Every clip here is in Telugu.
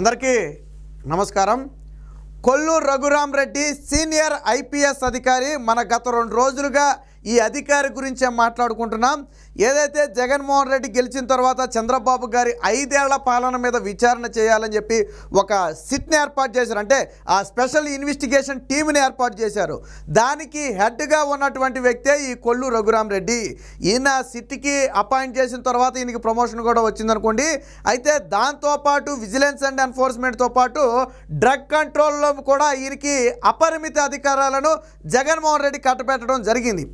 అందరికీ నమస్కారం. కొల్లూరు రఘురామ్ రెడ్డి సీనియర్ ఐపీఎస్ అధికారి మన గత రెండు రోజులుగా ఈ అధికారి గురించే మాట్లాడుకుంటున్నాం. ఏదైతే జగన్మోహన్ రెడ్డి గెలిచిన తర్వాత చంద్రబాబు గారి ఐదేళ్ళ పాలన మీద విచారణ చేయాలని చెప్పి ఒక సిట్ని ఏర్పాటు చేశారు. అంటే ఆ స్పెషల్ ఇన్వెస్టిగేషన్ టీంని ఏర్పాటు చేశారు. దానికి హెడ్గా ఉన్నటువంటి వ్యక్తే ఈ కొల్లు రఘురామ్ రెడ్డి. ఈయన సిట్కి అపాయింట్ చేసిన తర్వాత ఈయనకి ప్రమోషన్ కూడా వచ్చిందనుకోండి. అయితే దాంతోపాటు విజిలెన్స్ అండ్ ఎన్ఫోర్స్మెంట్తో పాటు డ్రగ్ కంట్రోల్లో కూడా ఈయనకి అపరిమిత అధికారాలను జగన్మోహన్ రెడ్డి కట్టబెట్టడం జరిగింది.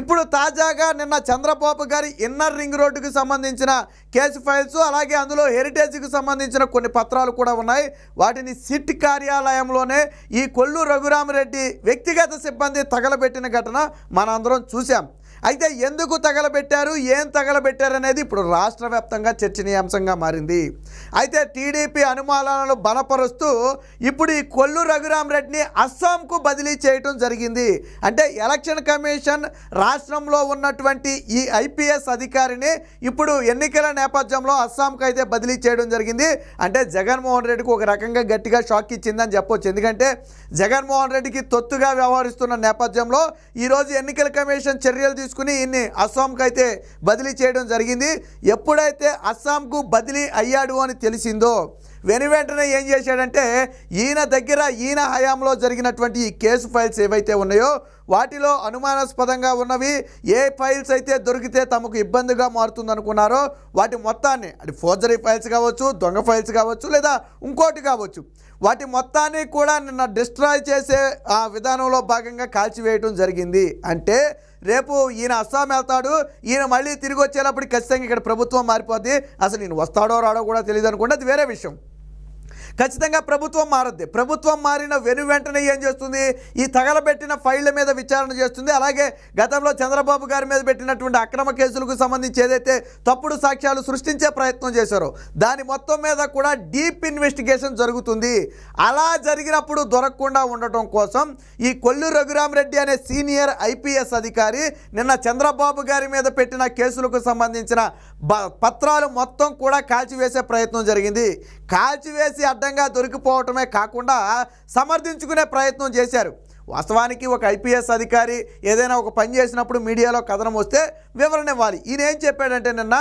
ఇప్పుడు తాజాగా నిన్న చంద్రబాబు గారి ఇన్నర్ రింగ్ రోడ్డుకు సంబంధించిన కేసు ఫైల్స్ అలాగే అందులో హెరిటేజ్కి సంబంధించిన కొన్ని పత్రాలు కూడా ఉన్నాయి. వాటిని సిట్ కార్యాలయంలోనే ఈ కొల్లు రఘురామరెడ్డి వ్యక్తిగత సిబ్బంది తగలబెట్టిన ఘటన మనందరం చూశాం. అయితే ఎందుకు తగలబెట్టారు? ఏం తగలబెట్టారు అనేది ఇప్పుడు రాష్ట్ర వ్యాప్తంగా చర్చనీయాంశంగా మారింది. అయితే టీడీపీ అనుమానాలను బలపరుస్తూ ఇప్పుడు ఈ కొల్లు రఘురామరెడ్డిని అస్సాంకు బదిలీ చేయటం జరిగింది. అంటే ఎలక్షన్ కమిషన్ రాష్ట్రంలో ఉన్నటువంటి ఈ ఐపీఎస్ అధికారిని ఇప్పుడు ఎన్నికల నేపథ్యంలో అస్సాంకు అయితే బదిలీ చేయడం జరిగింది. అంటే జగన్మోహన్ రెడ్డికి ఒక రకంగా గట్టిగా షాక్ ఇచ్చిందని చెప్పొచ్చు. ఎందుకంటే జగన్మోహన్ రెడ్డికి తొత్తుగా వ్యవహరిస్తున్న నేపథ్యంలో ఈరోజు ఎన్నికల కమిషన్ చర్యలు తీసుకుని ఈయన్ని అస్సాంకి అయితే బదిలీ చేయడం జరిగింది. ఎప్పుడైతే అస్సాంకు బదిలీ అయ్యాడు అని తెలిసిందో వెను వెంటనే ఏం చేశాడంటే ఈయన దగ్గర ఈయన హయాంలో జరిగినటువంటి ఈ కేసు ఫైల్స్ ఏవైతే ఉన్నాయో వాటిలో అనుమానాస్పదంగా ఉన్నవి ఏ ఫైల్స్ అయితే దొరికితే తమకు ఇబ్బందిగా మారుతుందనుకున్నారో వాటి మొత్తాన్ని అది ఫోర్జరీ ఫైల్స్ కావచ్చు దొంగ ఫైల్స్ కావచ్చు లేదా ఇంకోటి కావచ్చు వాటి మొత్తాన్ని కూడా నిన్న డిస్ట్రాయ్ చేసే ఆ విధానంలో భాగంగా కాల్చివేయటం జరిగింది. అంటే రేపు ఈయన అస్సాం వెళ్తాడు ఈయన మళ్ళీ తిరిగి వచ్చేటప్పుడు ఖచ్చితంగా ఇక్కడ ప్రభుత్వం మారిపోద్ది. అసలు నేను వస్తాడో రాడో కూడా తెలియదు అనుకుంటే అది వేరే విషయం. ఖచ్చితంగా ప్రభుత్వం మారద్ది. ప్రభుత్వం మారిన వెను వెంటనే ఏం చేస్తుంది? ఈ తగలబెట్టిన ఫైళ్ళ మీద విచారణ చేస్తుంది. అలాగే గతంలో చంద్రబాబు గారి మీద పెట్టినటువంటి అక్రమ కేసులకు సంబంధించి ఏదైతే తప్పుడు సాక్ష్యాలు సృష్టించే ప్రయత్నం చేశారో దాని మొత్తం మీద కూడా డీప్ ఇన్వెస్టిగేషన్ జరుగుతుంది. అలా జరిగినప్పుడు దొరకకుండా ఉండటం కోసం ఈ కొల్లు రఘురామరెడ్డి అనే సీనియర్ ఐపీఎస్ అధికారి నిన్న చంద్రబాబు గారి మీద పెట్టిన కేసులకు సంబంధించిన బ- పత్రాలు మొత్తం కూడా కాల్చివేసే ప్రయత్నం జరిగింది. కాల్చివేసి అడ్డంగా దొరికిపోవటమే కాకుండా సమర్థించుకునే ప్రయత్నం చేశారు. వాస్తవానికి ఒక ఐపీఎస్ అధికారి ఏదైనా ఒక పని చేసినప్పుడు మీడియాలో కథనం వస్తే వివరణ ఇవ్వాలి. ఈయన ఏం చెప్పాడంటే నిన్న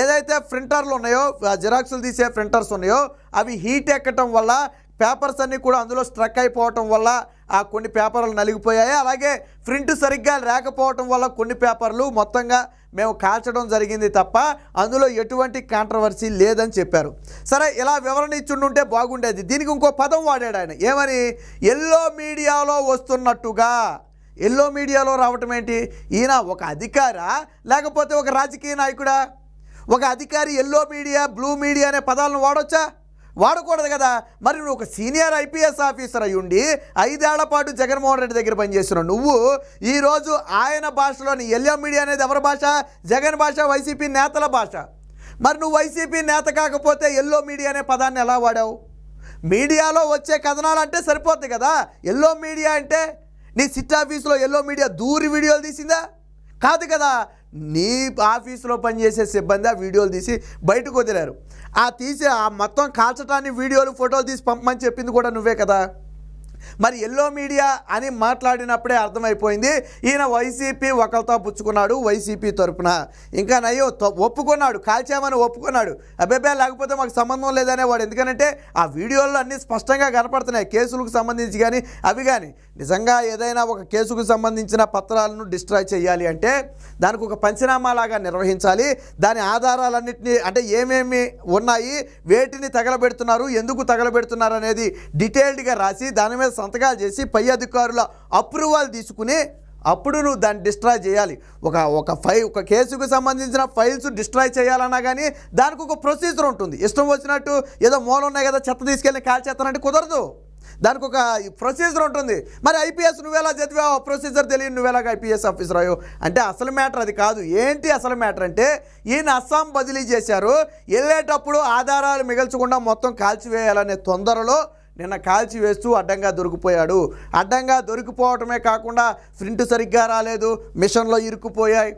ఏదైతే ప్రింటర్లు ఉన్నాయో ఆ జిరాక్సులు తీసే ప్రింటర్స్ ఉన్నాయో అవి హీట్ ఎక్కటం వల్ల పేపర్స్ అన్నీ కూడా అందులో స్ట్రక్ అయిపోవటం వల్ల ఆ కొన్ని పేపర్లు నలిగిపోయాయి. అలాగే ప్రింట్ సరిగ్గా లేకపోవటం వల్ల కొన్ని పేపర్లు మొత్తంగా మేము కాల్చడం జరిగింది తప్ప అందులో ఎటువంటి కాంట్రవర్సీ లేదని చెప్పారు. సరే ఇలా వివరణ ఇచ్చుండుంటే బాగుండేది. దీనికి ఇంకో పదం వాడాడు ఆయన. ఏమని? ఎల్లో మీడియాలో వస్తున్నట్టుగా. ఎల్లో మీడియాలో రావటం ఏంటి? ఈయన ఒక అధికారా? లేకపోతే ఒక రాజకీయ నాయకుడా? ఒక అధికారి ఎల్లో మీడియా బ్లూ మీడియా అనే పదాలను వాడొచ్చా? వాడకూడదు కదా. మరి నువ్వు ఒక సీనియర్ ఐపీఎస్ ఆఫీసర్ అయ్యుండి ఐదేళ్ళ పాటు జగన్మోహన్ రెడ్డి దగ్గర పనిచేస్తున్నావు. నువ్వు ఈరోజు ఆయన భాషలోని ఎల్లో మీడియా అనేది ఎవరి భాష? జగన్ భాష వైసీపీ నేతల భాష. మరి నువ్వు వైసీపీ నేత కాకపోతే ఎల్లో మీడియా అనే పదాన్ని ఎలా వాడావు? మీడియాలో వచ్చే కథనాలు అంటే సరిపోద్ది కదా. ఎల్లో మీడియా అంటే నీ సిట్ ఆఫీసులో ఎల్లో మీడియా దూరి వీడియోలు తీసిందా? కాదు కదా. నీ ఆఫీసులో పనిచేసే సిబ్బంది ఆ వీడియోలు తీసి బయటకు వదిలారు. ఆ తీసి ఆ మొత్తం కాల్చటాన్ని వీడియోలు ఫోటోలు తీసి పంపమని చెప్పింది కూడా నువ్వే కదా? మరి ఎల్లో మీడియా అని మాట్లాడినప్పుడే అర్థమైపోయింది. ఈయన వైసీపీ ఒకరితో పుచ్చుకున్నాడు వైసీపీ తరపున. ఇంకా నయ్యో ఒప్పుకున్నాడు కాల్చామని ఒప్పుకున్నాడు. అబ్బాబే లేకపోతే మాకు సంబంధం లేదనే వాడు ఎందుకంటే ఆ వీడియోల్లో అన్నీ స్పష్టంగా కనపడుతున్నాయి. కేసులకు సంబంధించి కానీ అవి కానీ నిజంగా ఏదైనా ఒక కేసుకు సంబంధించిన పత్రాలను డిస్ట్రాయ్ చేయాలి అంటే దానికి ఒక పంచనామా లాగా నిర్వహించాలి. దాని ఆధారాలన్నింటినీ అంటే ఏమేమి ఉన్నాయి వేటిని తగలబెడుతున్నారు ఎందుకు తగలబెడుతున్నారు అనేది డీటెయిల్డ్గా రాసి దాని మీద సంతకాలు చేసి పై అధికారుల అప్రూవల్ తీసుకుని అప్పుడు నువ్వు దాన్ని డిస్ట్రాయ్ చేయాలి. ఒక ఒక ఫై ఒక కేసుకు సంబంధించిన ఫైల్స్ డిస్ట్రాయ్ చేయాలన్నా కానీ దానికి ఒక ప్రొసీజర్ ఉంటుంది. ఇష్టం వచ్చినట్టు ఏదో మూలం ఉన్నాయి కదా చెత్త తీసుకెళ్ళి కాల్చేస్తానంటే కుదరదు. దానికి ఒక ప్రొసీజర్ ఉంటుంది. మరి ఐపీఎస్ నువ్వెలా చదివావు ప్రొసీజర్ తెలియదు నువ్వెలాగ ఐపీఎస్ ఆఫీసర్ అయ్యో అంటే అసలు మ్యాటర్ అది కాదు. ఏంటి అసలు మ్యాటర్ అంటే ఈయన అస్సాం బదిలీ చేశారు. వెళ్ళేటప్పుడు ఆధారాలు మిగల్చకుండా మొత్తం కాల్చివేయాలనే తొందరలో నిన్న కాల్చి వేస్తూ అడ్డంగా దొరికిపోయాడు. అడ్డంగా దొరికిపోవటమే కాకుండా ప్రింట్ సరిగ్గా రాలేదు మిషన్లో ఇరుక్కుపోయాయి.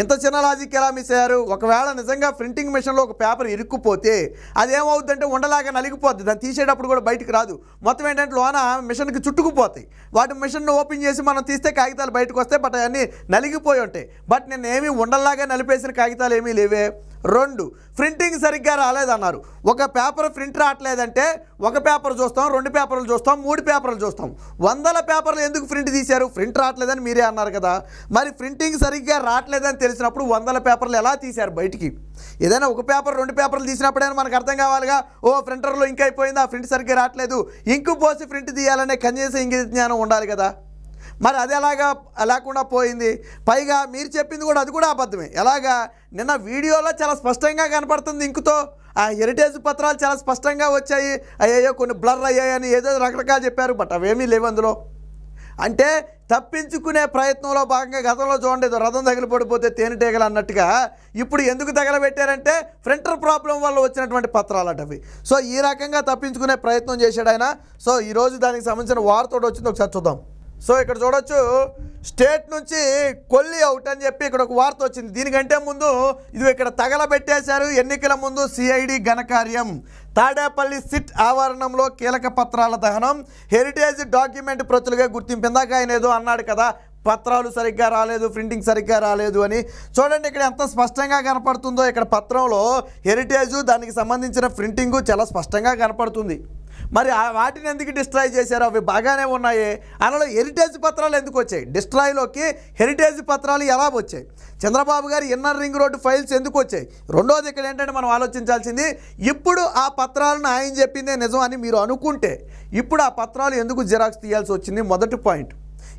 ఇంత చిన్న లాజిక్ ఎలా మిస్ అయ్యారు? ఒకవేళ నిజంగా ప్రింటింగ్ మిషన్లో ఒక పేపర్ ఇరుక్కుపోతే అదేమవుతుందంటే ఉండలాగా నలిగిపోద్ది. దాన్ని తీసేటప్పుడు కూడా బయటకు రాదు. మొత్తం ఏంటంటే లోన మిషన్కి చుట్టుకుపోతాయి. వాటి మిషన్ ఓపెన్ చేసి మనం తీస్తే కాగితాలు బయటకు వస్తాయి బట్ అవన్నీ నలిగిపోయి ఉంటాయి. బట్ నేను ఏమీ ఉండలాగా నలిపేసిన కాగితాలు ఏమీ లేవే. రెండు ప్రింటింగ్ సరిగ్గా రాలేదన్నారు. ఒక పేపర్ ప్రింట్ రావట్లేదంటే ఒక పేపర్ చూస్తాం రెండు పేపర్లు చూస్తాం మూడు పేపర్లు చూస్తాం. వందల పేపర్లు ఎందుకు ప్రింట్ తీశారు? ప్రింట్ రావట్లేదని మీరే అన్నారు కదా. మరి ప్రింటింగ్ సరిగ్గా రావట్లేదని తెలిసినప్పుడు వందల పేపర్లు ఎలా తీశారు బయటికి? ఏదైనా ఒక పేపర్ రెండు పేపర్లు తీసినప్పుడే మనకు అర్థం కావాలిగా ఓ ప్రింటర్లో ఇంక అయిపోయిందా ప్రింట్ సరిగ్గా రావట్లేదు. ఇంకు పోసి ప్రింట్ తీయాలనే కనీస ఇంగిత జ్ఞానం ఉండాలి కదా. మరి అది ఎలాగా లేకుండా పోయింది? పైగా మీరు చెప్పింది కూడా అది కూడా అబద్ధమే. ఎలాగా? నిన్న వీడియోలో చాలా స్పష్టంగా కనపడుతుంది ఇంకుతో. ఆ హెరిటేజ్ పత్రాలు చాలా స్పష్టంగా వచ్చాయి. అయ్యాయో కొన్ని బ్లర్ అయ్యాయని ఏదో రకరకాలు చెప్పారు బట్ అవేమీ లేవు అందులో. అంటే తప్పించుకునే ప్రయత్నంలో భాగంగా గతంలో చూడండి రథం తగిలిపడిపోతే తేనెటీగలు అన్నట్టుగా ఇప్పుడు ఎందుకు తగలబెట్టారంటే ప్రింటర్ ప్రాబ్లం వల్ల వచ్చినటువంటి పత్రాలు అటవి సో ఈ రకంగా తప్పించుకునే ప్రయత్నం చేశాడు ఆయన. సో ఈరోజు దానికి సంబంధించిన వార్త వచ్చింది ఒకసారి చూద్దాం. సో ఇక్కడ చూడొచ్చు స్టేట్ నుంచి కొల్లి అవుట్ అని చెప్పి ఇక్కడ ఒక వార్త వచ్చింది. దీనికంటే ముందు ఇది ఇక్కడ తగలబెట్టేశారు. ఎన్నికల ముందు సిఐడి ఘనకార్యం తాడేపల్లి సిట్ ఆవరణంలో కీలక పత్రాల దహనం. హెరిటేజ్ డాక్యుమెంట్ ప్రతులుగా గుర్తింపు. ఇందాక ఆయన ఏదో అన్నాడు కదా పత్రాలు సరిగ్గా రాలేదు ప్రింటింగ్ సరిగ్గా రాలేదు అని. చూడండి ఇక్కడ ఎంత స్పష్టంగా కనపడుతుందో. ఇక్కడ పత్రంలో హెరిటేజ్ దానికి సంబంధించిన ప్రింటింగు చాలా స్పష్టంగా కనపడుతుంది. మరి ఆ వాటిని ఎందుకు డిస్ట్రాయ్ చేశారు? అవి బాగానే ఉన్నాయి. అందులో హెరిటేజ్ పత్రాలు ఎందుకు వచ్చాయి? డిస్ట్రాయ్లోకి హెరిటేజ్ పత్రాలు ఎలా వచ్చాయి? చంద్రబాబు గారి ఇన్నర్ రింగ్ రోడ్డు ఫైల్స్ ఎందుకు వచ్చాయి? రెండోది ఇక్కడ ఏంటంటే మనం ఆలోచించాల్సింది ఇప్పుడు ఆ పత్రాలను ఆయన చెప్పిందే నిజం అని మీరు అనుకుంటే ఇప్పుడు ఆ పత్రాలు ఎందుకు జిరాక్స్ తీయాల్సి వచ్చింది? మొదటి పాయింట్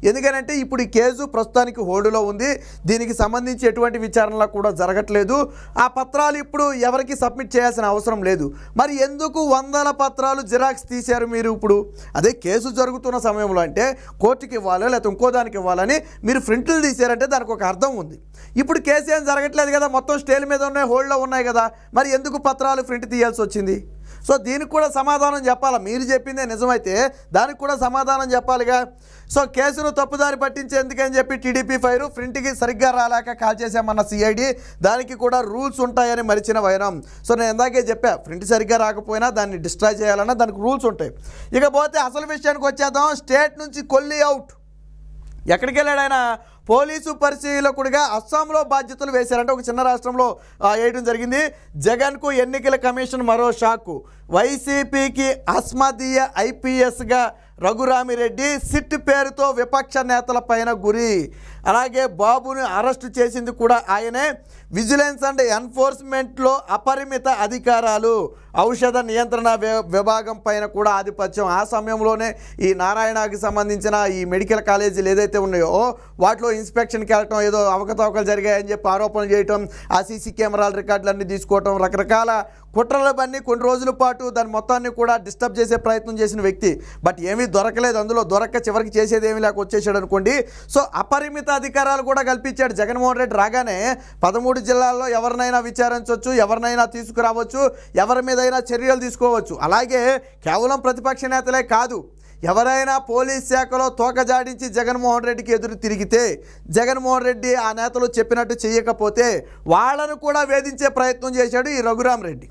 ఎందుకనంటే ఇప్పుడు ఈ కేసు ప్రస్తుతానికి హోల్డ్లో ఉంది. దీనికి సంబంధించి ఎటువంటి విచారణలు కూడా జరగట్లేదు. ఆ పత్రాలు ఇప్పుడు ఎవరికి సబ్మిట్ చేయాల్సిన అవసరం లేదు. మరి ఎందుకు వందల పత్రాలు జిరాక్స్ తీశారు మీరు ఇప్పుడు? అదే కేసు జరుగుతున్న సమయంలో అంటే కోర్టుకి ఇవ్వాలి లేకపోతే ఇంకో దానికి ఇవ్వాలని మీరు ప్రింట్లు తీశారంటే దానికి ఒక అర్థం ఉంది. ఇప్పుడు కేసు ఏం జరగట్లేదు కదా మొత్తం స్టేల్ మీద ఉన్నాయి హోల్డ్లో ఉన్నాయి కదా. మరి ఎందుకు పత్రాలు ప్రింట్ తీయాల్సి వచ్చింది? సో దీనికి కూడా సమాధానం చెప్పాలి? మీరు చెప్పిందే నిజమైతే దానికి కూడా సమాధానం చెప్పాలిగా. సో కేసును తప్పుదారి పట్టించేందుకని చెప్పి టీడీపీ ఫైర్ ప్రింట్కి సరిగ్గా రాలేక కాల్ చేశామన్న సిఐడి. దానికి కూడా రూల్స్ ఉంటాయని మరిచిన వైరం. సో నేను ఇందాకే చెప్పా ప్రింట్ సరిగ్గా రాకపోయినా దాన్ని డిస్ట్రాయ్ చేయాలన్నా దానికి రూల్స్ ఉంటాయి. ఇకపోతే అసలు విషయానికి వచ్చేద్దాం స్టేట్ నుంచి కొల్లి అవుట్. ఎక్కడికి వెళ్ళాడు ఆయన? పోలీసు పరిశీలకుడిగా అస్సాంలో బాధ్యతలు వేశారంటే ఒక చిన్న రాష్ట్రంలో వేయడం జరిగింది. జగన్కు ఎన్నికల కమిషన్ మరో షాక్. వైసీపీకి అస్మదీయ ఐపీఎస్గా రఘురామిరెడ్డి సిట్ పేరుతో విపక్ష నేతల పైన గురి. అలాగే బాబుని అరెస్టు చేసింది కూడా ఆయనే. విజిలెన్స్ అండ్ ఎన్ఫోర్స్మెంట్లో అపరిమిత అధికారాలు. ఔషధ నియంత్రణ విభాగం పైన కూడా ఆధిపత్యం. ఆ సమయంలోనే ఈ నారాయణకి సంబంధించిన ఈ మెడికల్ కాలేజీలు ఏదైతే ఉన్నాయో వాటిలో ఇన్స్పెక్షన్కి వెళ్ళటం ఏదో అవకతవకలు జరిగాయని చెప్పి ఆరోపణలు చేయటం ఆ సీసీ కెమెరాల రికార్డులన్నీ తీసుకోవటం రకరకాల కుట్రలు బన్ని కొన్ని రోజుల పాటు దాని మొత్తాన్ని కూడా డిస్టర్బ్ చేసే ప్రయత్నం చేసిన వ్యక్తి. బట్ ఏమి దొరకలేదు. అందులో దొరక్క చివరికి చేసేది ఏమీ లేక వచ్చేసాడు అనుకోండి. సో అపరిమిత అధికారాలు కూడా కల్పించాడు జగన్మోహన్ రెడ్డి రాగానే పదమూడు జిల్లాల్లో ఎవరినైనా విచారించవచ్చు ఎవరినైనా తీసుకురావచ్చు ఎవరి మీదైనా చర్యలు తీసుకోవచ్చు. అలాగే కేవలం ప్రతిపక్ష నేతలే కాదు ఎవరైనా పోలీస్ శాఖలో తోకజాడించి జగన్మోహన్ రెడ్డికి ఎదురు తిరిగితే జగన్మోహన్ రెడ్డి ఆ నేతలు చెప్పినట్టు చేయకపోతే వాళ్ళను కూడా వేధించే ప్రయత్నం చేశాడు ఈ రఘురామ్ రెడ్డి.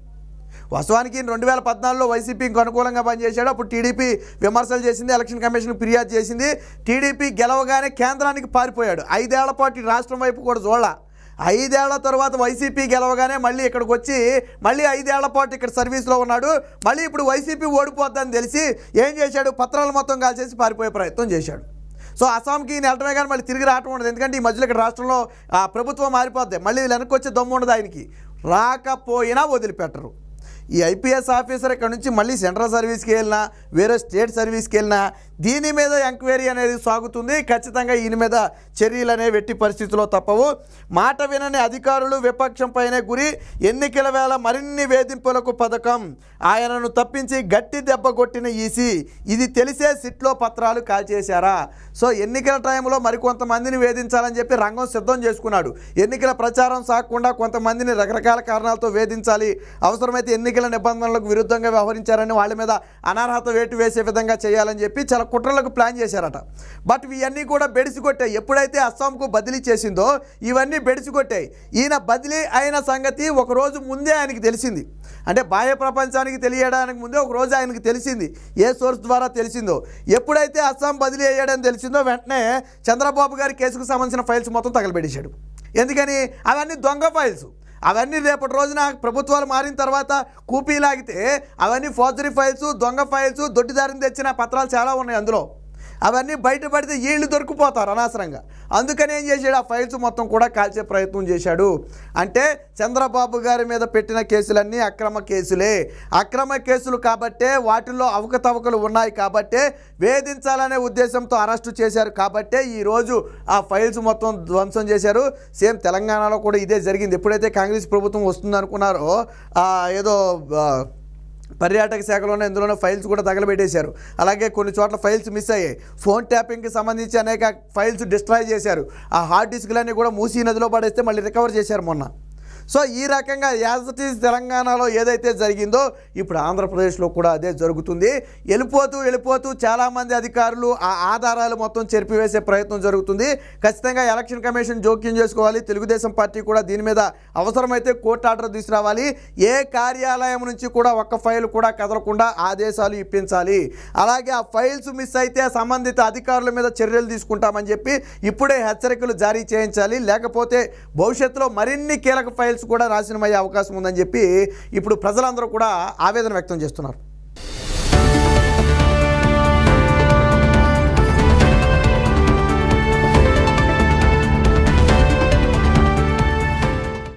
వాస్తవానికి రెండు వేల పద్నాలుగులో వైసీపీకి అనుకూలంగా పనిచేశాడు. అప్పుడు టీడీపీ విమర్శలు చేసింది ఎలక్షన్ కమిషన్ ఫిర్యాదు చేసింది. టీడీపీ గెలవగానే కేంద్రానికి పారిపోయాడు. ఐదేళ్ళ పాటు ఈ రాష్ట్రం వైపు కూడా చూడాల. ఐదేళ్ళ తర్వాత వైసీపీ గెలవగానే మళ్ళీ ఇక్కడికి వచ్చి మళ్ళీ ఐదేళ్ళ పాటు ఇక్కడ సర్వీస్లో ఉన్నాడు. మళ్ళీ ఇప్పుడు వైసీపీ ఓడిపోద్దని తెలిసి ఏం చేశాడు? పత్రాలు మొత్తం కాల్చేసి పారిపోయే ప్రయత్నం చేశాడు. సో అస్సాంకి ఈయన వెళ్ళటమే కానీ మళ్ళీ తిరిగి రావటం ఉండదు. ఎందుకంటే ఈ మధ్యలో ఇక్కడ రాష్ట్రంలో ప్రభుత్వం మారిపోద్ది. మళ్ళీ వెనక్కి వచ్చే దమ్ము ఉండదు ఆయనకి. రాకపోయినా వదిలిపెట్టరు. ఈ ఐపీఎస్ ఆఫీసర్ ఇక్కడ నుంచి మళ్ళీ సెంట్రల్ సర్వీస్కి వెళ్ళినా వేరే స్టేట్ సర్వీస్కి వెళ్ళినా దీని మీద ఎంక్వైరీ అనేది సాగుతుంది. ఖచ్చితంగా ఈయన మీద చర్యలు అనేవి ఎట్టి పరిస్థితుల్లో తప్పవు. మాట వినని అధికారులు విపక్షంపైనే గురి. ఎన్నికల వేళ మరిన్ని వేధింపులకు పథకం. ఆయనను తప్పించి గట్టి దెబ్బ కొట్టిన ఈసీ. ఇది తెలిసే సిట్లో పత్రాలు కాల్చేశారా? సో ఎన్నికల టైంలో మరికొంతమందిని వేధించాలని చెప్పి రంగం సిద్ధం చేసుకున్నాడు. ఎన్నికల ప్రచారం సాగకుండా కొంతమందిని రకరకాల కారణాలతో వేధించాలి. అవసరమైతే ఎన్నికల నిబంధనలకు విరుద్ధంగా వ్యవహరించారని వాళ్ళ మీద అనర్హత వేటు వేసే విధంగా చేయాలని చెప్పి చాలా కుట్రలకు ప్లాన్ చేశారట. బట్ ఇవన్నీ కూడా బెడిచిగొట్టాయి ఎప్పుడైతే అస్సాంకు బదిలీ చేసిందో ఇవన్నీ బెడిచిగొట్టాయి ఈయన బదిలీ అయిన సంగతి ఒకరోజు ముందే ఆయనకి తెలిసింది. అంటే బాహ్య ప్రపంచానికి తెలియడానికి ముందే ఒక రోజు ఆయనకి తెలిసింది. ఏ సోర్స్ ద్వారా తెలిసిందో. ఎప్పుడైతే అస్సాం బదిలీ అయ్యాడని తెలిసిందో వెంటనే చంద్రబాబు గారి కేసుకు సంబంధించిన ఫైల్స్ మొత్తం తగలబెట్టేశాడు. ఎందుకని? అవన్నీ దొంగ ఫైల్స్. అవన్నీ రేపటి రోజున ప్రభుత్వాలు మారిన తర్వాత కూపీ లాగితే అవన్నీ ఫోర్జరీ ఫైల్స్ దొంగ ఫైల్స్ దొడ్డిదారిని తెచ్చిన పత్రాలు చాలా ఉన్నాయి అందులో. అవన్నీ బయటపడితే వీళ్ళు దొరికిపోతారు అనవసరంగా. అందుకని ఏం చేశాడు? ఆ ఫైల్స్ మొత్తం కూడా కాల్చే ప్రయత్నం చేశాడు. అంటే చంద్రబాబు గారి మీద పెట్టిన కేసులన్నీ అక్రమ కేసులే. అక్రమ కేసులు కాబట్టే వాటిల్లో అవకతవకలు ఉన్నాయి కాబట్టే వేధించాలనే ఉద్దేశంతో అరెస్టు చేశారు కాబట్టే ఈరోజు ఆ ఫైల్స్ మొత్తం ధ్వంసం చేశారు. సేమ్ తెలంగాణలో కూడా ఇదే జరిగింది. ఎప్పుడైతే కాంగ్రెస్ ప్రభుత్వం వస్తుందనుకున్నారో ఏదో పర్యాటక శాఖలోనే ఇందులోనే ఫైల్స్ కూడా తగలబెట్టేశారు. అలాగే కొన్ని చోట్ల ఫైల్స్ మిస్ అయ్యాయి. ఫోన్ ట్యాపింగ్కి సంబంధించి అనేక ఫైల్స్ డిస్ట్రాయ్ చేశారు. ఆ హార్డ్ డిస్క్లన్నీ కూడా మూసీ నదిలో పడేస్తే మళ్ళీ రికవర్ చేశారు మొన్న. సో ఈ రకంగా యాజ్ ఇట్ ఈజ్ తెలంగాణలో ఏదైతే జరిగిందో ఇప్పుడు ఆంధ్రప్రదేశ్లో కూడా అదే జరుగుతుంది. వెళ్ళిపోతూ వెళ్ళిపోతూ చాలామంది అధికారులు ఆ ఆధారాలు మొత్తం చెరిపివేసే ప్రయత్నం జరుగుతుంది. ఖచ్చితంగా ఎలక్షన్ కమిషన్ జోక్యం చేసుకోవాలి. తెలుగుదేశం పార్టీ కూడా దీని మీద అవసరమైతే కోర్టు ఆర్డర్ తీసుకురావాలి. ఏ కార్యాలయం నుంచి కూడా ఒక్క ఫైల్ కూడా కదలకుండా ఆదేశాలు ఇప్పించాలి. అలాగే ఆ ఫైల్స్ మిస్ అయితే సంబంధిత అధికారుల మీద చర్యలు తీసుకుంటామని చెప్పి ఇప్పుడే హెచ్చరికలు జారీ చేయించాలి. లేకపోతే భవిష్యత్తులో మరిన్ని కీలక ఫైల్స్ కూడా నాశనమయ్యే అవకాశం ఉందని చెప్పి ఇప్పుడు ప్రజలందరూ కూడా ఆవేదన వ్యక్తం చేస్తున్నారు.